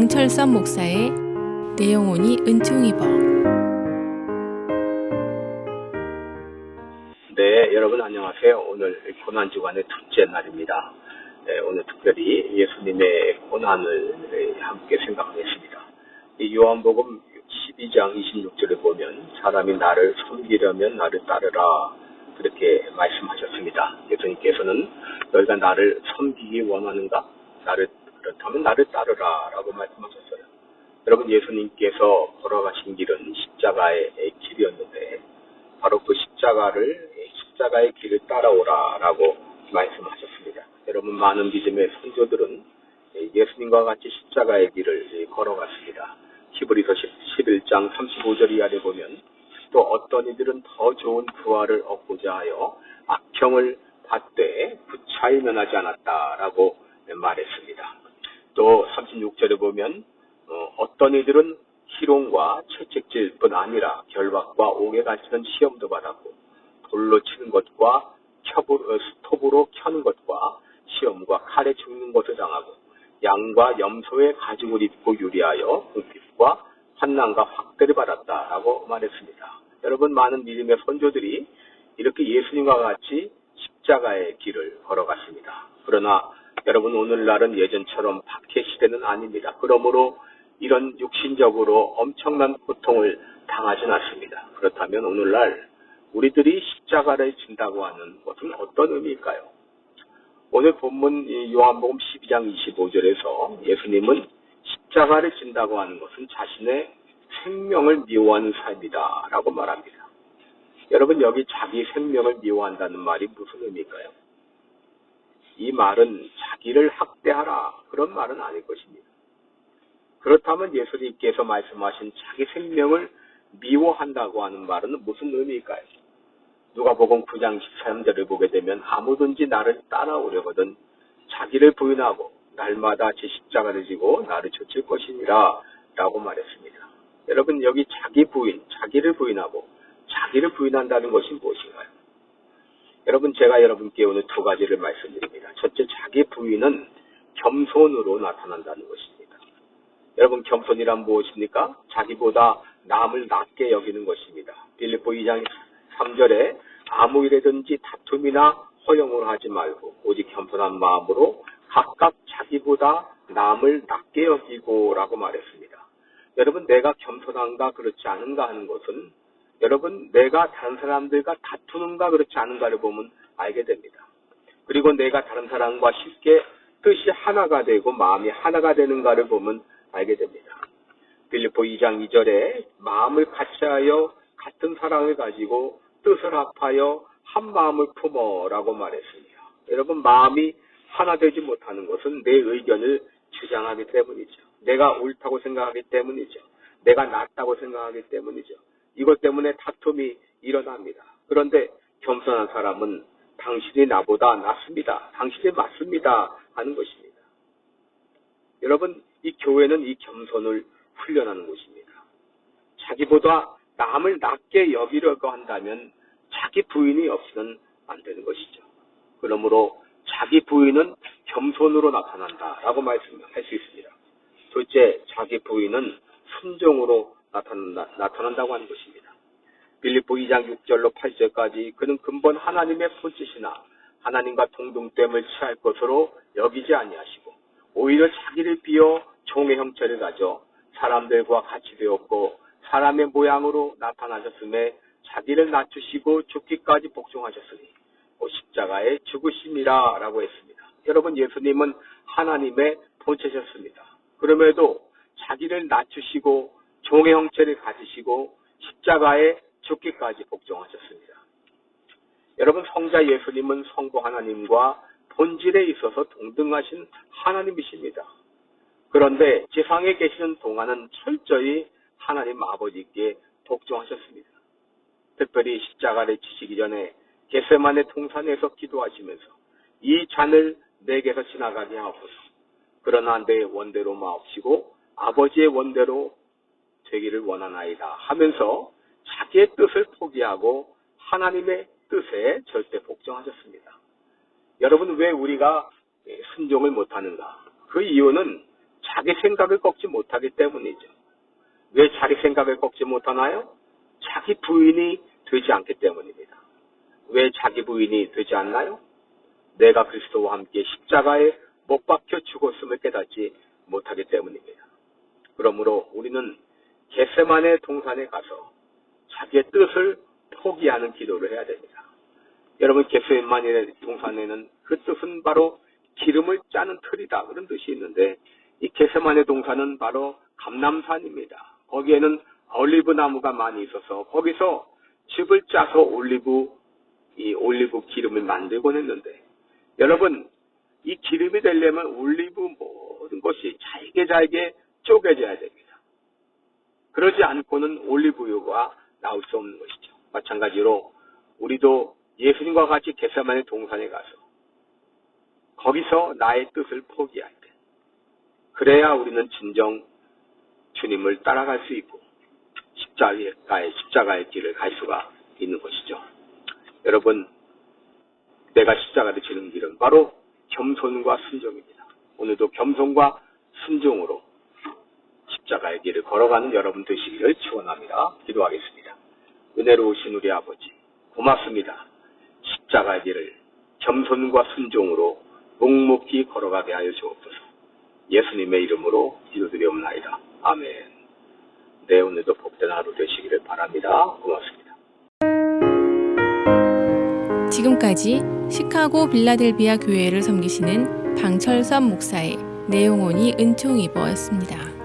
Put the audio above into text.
강철선 목사의 내 영혼이 은총 입어 네, 여러분 안녕하세요. 오늘 고난 주간의 둘째 날입니다. 네, 오늘 특별히 예수님의 고난을 네, 함께 생각하겠습니다. 이 요한복음 12장 26절에 보면 사람이 나를 섬기려면 나를 따르라 그렇게 말씀하셨습니다. 예수님께서는 너희가 나를 섬기기 원하는가? 나를 그렇다면 나를 따르라 라고 말씀하셨어요. 여러분 예수님께서 걸어가신 길은 십자가의 길이었는데 바로 그 십자가를 십자가의 길을 따라오라 라고 말씀하셨습니다. 여러분 많은 믿음의 성도들은 예수님과 같이 십자가의 길을 걸어갔습니다. 히브리서 11장 35절 이하에 보면 또 어떤 이들은 더 좋은 부활을 얻고자 하여 악형을 받되 부차이 면하지 않았다라고 말했습니다. 또 36절에 보면 어, 떤 이들은 희롱과 채찍질 뿐 아니라 결박과 옥에 갇히는 시험도 받았고 돌로 치는 것과 첩으로, 어, 스톱으로 켜는 것과 시험과 칼에 죽는 것을 당하고 양과 염소의 가죽을 입고 유리하여 궁핍과 환난과 확대를 받았다라고 말했습니다. 여러분 많은 믿음의 선조들이 이렇게 예수님과 같이 십자가의 길을 걸어갔습니다. 그러나 여러분 오늘날은 예전처럼 박해 시대는 아닙니다. 그러므로 이런 육신적으로 엄청난 고통을 당하진 않습니다. 그렇다면 오늘날 우리들이 십자가를 진다고 하는 것은 어떤 의미일까요? 오늘 본문 이 요한복음 12장 25절에서 예수님은 십자가를 진다고 하는 것은 자신의 생명을 미워하는 삶이다 라고 말합니다. 여러분 여기 자기 생명을 미워한다는 말이 무슨 의미일까요? 이 말은 자기를 학대하라 그런 말은 아닐 것입니다. 그렇다면 예수님께서 말씀하신 자기 생명을 미워한다고 하는 말은 무슨 의미일까요? 누가복음 9장 13절을 보게 되면 아무든지 나를 따라오려거든 자기를 부인하고 날마다 제 십자가를 지고 나를 쫓을 것이니라 라고 말했습니다. 여러분 여기 자기 부인, 자기를 부인하고 자기를 부인한다는 것이 무엇인가요? 여러분 제가 여러분께 오늘 두 가지를 말씀드립니다. 첫째 자기 부인은 겸손으로 나타난다는 것입니다. 여러분 겸손이란 무엇입니까? 자기보다 남을 낮게 여기는 것입니다. 빌리포 2장 3절에 아무 일에든지 다툼이나 허용을 하지 말고 오직 겸손한 마음으로 각각 자기보다 남을 낮게 여기고 라고 말했습니다. 여러분 내가 겸손한가 그렇지 않은가 하는 것은 여러분 내가 다른 사람들과 다투는가 그렇지 않은가를 보면 알게 됩니다. 그리고 내가 다른 사람과 쉽게 뜻이 하나가 되고 마음이 하나가 되는가를 보면 알게 됩니다. 빌리포 2장 2절에 마음을 같이 하여 같은 사랑을 가지고 뜻을 합하여 한 마음을 품어라고 말했습니다. 여러분 마음이 하나 되지 못하는 것은 내 의견을 주장하기 때문이죠. 내가 옳다고 생각하기 때문이죠. 내가 낫다고 생각하기 때문이죠. 이것 때문에 다툼이 일어납니다. 그런데 겸손한 사람은 당신이 나보다 낫습니다. 당신이 맞습니다. 하는 것입니다. 여러분, 이 교회는 이 겸손을 훈련하는 곳입니다. 자기보다 남을 낮게 여기려고 한다면 자기 부인이 없이는 안 되는 것이죠. 그러므로 자기 부인은 겸손으로 나타난다라고 말씀할 수 있습니다. 둘째, 자기 부인은 순종으로 나타난다, 나타난다고 하는 것입니다. 빌립보 2장 6절로 8절까지 그는 근본 하나님의 본짓이나 하나님과 동등됨을 취할 것으로 여기지 아니하시고 오히려 자기를 비어 종의 형체를 가져 사람들과 같이 되었고 사람의 모양으로 나타나셨음에 자기를 낮추시고 죽기까지 복종하셨으니 십자가의 죽으심이라 라고 했습니다. 여러분 예수님은 하나님의 본체셨습니다. 그럼에도 자기를 낮추시고 종의 형체를 가지시고 십자가에 죽기까지 복종하셨습니다. 여러분 성자 예수님은 성부 하나님과 본질에 있어서 동등하신 하나님이십니다. 그런데 지상에 계시는 동안은 철저히 하나님 아버지께 복종하셨습니다. 특별히 십자가를 지시기 전에 겟세만의 동산에서 기도하시면서 이 잔을 내게서 지나가게 하옵소서. 그러나 내 원대로 마옵시고 아버지의 원대로 되기를 원하나이다 하면서 자기의 뜻을 포기하고 하나님의 뜻에 절대 복종하셨습니다. 여러분 왜 우리가 순종을 못하는가? 그 이유는 자기 생각을 꺾지 못하기 때문이죠. 왜 자기 생각을 꺾지 못하나요? 자기 부인이 되지 않기 때문입니다. 왜 자기 부인이 되지 않나요? 내가 그리스도와 함께 십자가에 못 박혀 죽었음을 깨닫지 못하기 때문입니다. 그러므로 우리는 겟세만의 동산에 가서 자기의 뜻을 포기하는 기도를 해야 됩니다. 여러분 겟세만의 동산에는 그 뜻은 바로 기름을 짜는 틀이다 그런 뜻이 있는데 이 겟세만의 동산은 바로 감남산입니다. 거기에는 올리브 나무가 많이 있어서 거기서 즙을 짜서 올리브 이 올리브 기름을 만들곤 했는데 여러분 이 기름이 되려면 올리브 모든 것이 잘게 잘게 쪼개져야 됩니다. 그러지 않고는 올리브유가 나올 수 없는 것이죠. 마찬가지로 우리도 예수님과 같이 겟세만의 동산에 가서 거기서 나의 뜻을 포기할 때 그래야 우리는 진정 주님을 따라갈 수 있고 십자가의 십자가의 길을 갈 수가 있는 것이죠. 여러분 내가 십자가를 지는 길은 바로 겸손과 순종입니다. 오늘도 겸손과 순종으로 십자가의 길을 걸어가는 여러분 되시기를 축원합니다. 기도하겠습니다. 은혜로우신 우리 아버지 고맙습니다. 십자가의 길을 겸손과 순종으로 묵묵히 걸어가게 하여 주옵소서. 예수님의 이름으로 기도드리옵나이다. 아멘. 네, 오늘도 복된 하루 되시기를 바랍니다. 고맙습니다. 지금까지 시카고 빌라델비아 교회를 섬기시는 방철선 목사의 내용원이 은총 이버였습니다.